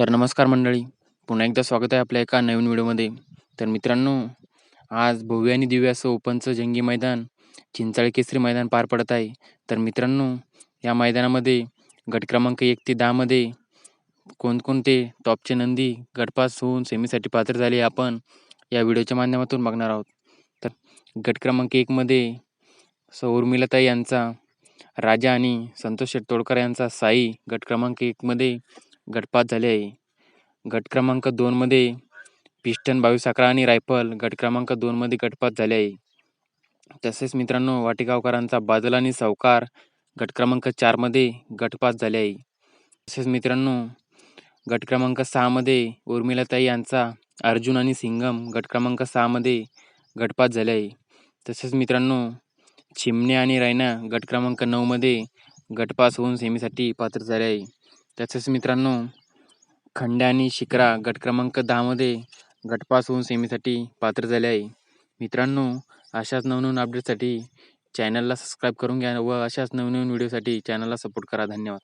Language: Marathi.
तर नमस्कार मंडळी. पुन्हा एकदा स्वागत आहे आपल्या एका नवीन व्हिडिओमध्ये. तर मित्रांनो आज भव्य आणि दिव्य असं ओपनचं जंगी मैदान चिंचाळे केसरी मैदान पार पडत आहे. तर मित्रांनो या मैदानामध्ये गट क्रमांक एक ते दहामध्ये कोणकोणते टॉपचे नंदी गटपास होऊन सेमीसाठी पात्र झाले आपण या व्हिडिओच्या माध्यमातून बघणार आहोत. तर गट क्रमांक एकमध्ये सौ उर्मिलाताई यांचा राजा आणि संतोष शेटतोडकर यांचा साई गट क्रमांक एकमध्ये गटपात झाले आहे. गट क्रमांक दोनमध्ये पिस्टन बावीस अकरा आणि रायफल गट क्रमांक दोनमध्ये गटपात झाले आहे. तसेच मित्रांनो वाटेगावकरांचा बादल आणि सावकार गट क्रमांक चारमध्ये गटपात झाले आहे. तसेच मित्रांनो गट क्रमांक सहामध्ये उर्मिलाताई यांचा अर्जुन आणि सिंगम गट क्रमांक सहामध्ये गटपात झाले आहे. तसेच मित्रांनो चिमणे आणि रायना गट क्रमांक नऊमध्ये गटपास होऊन सेमीसाठी पात्र झाले आहे. तसेच मित्रांनो खंड्या आणि शिकरा गट क्रमांक दहामध्ये गटपास होऊन सेमीसाठी पात्र झाले आहे. मित्रांनो अशाच नवनवीन अपडेटसाठी चॅनलला सबस्क्राईब करून घ्या व अशाच नवनवीन व्हिडिओसाठी चॅनलला सपोर्ट करा. धन्यवाद.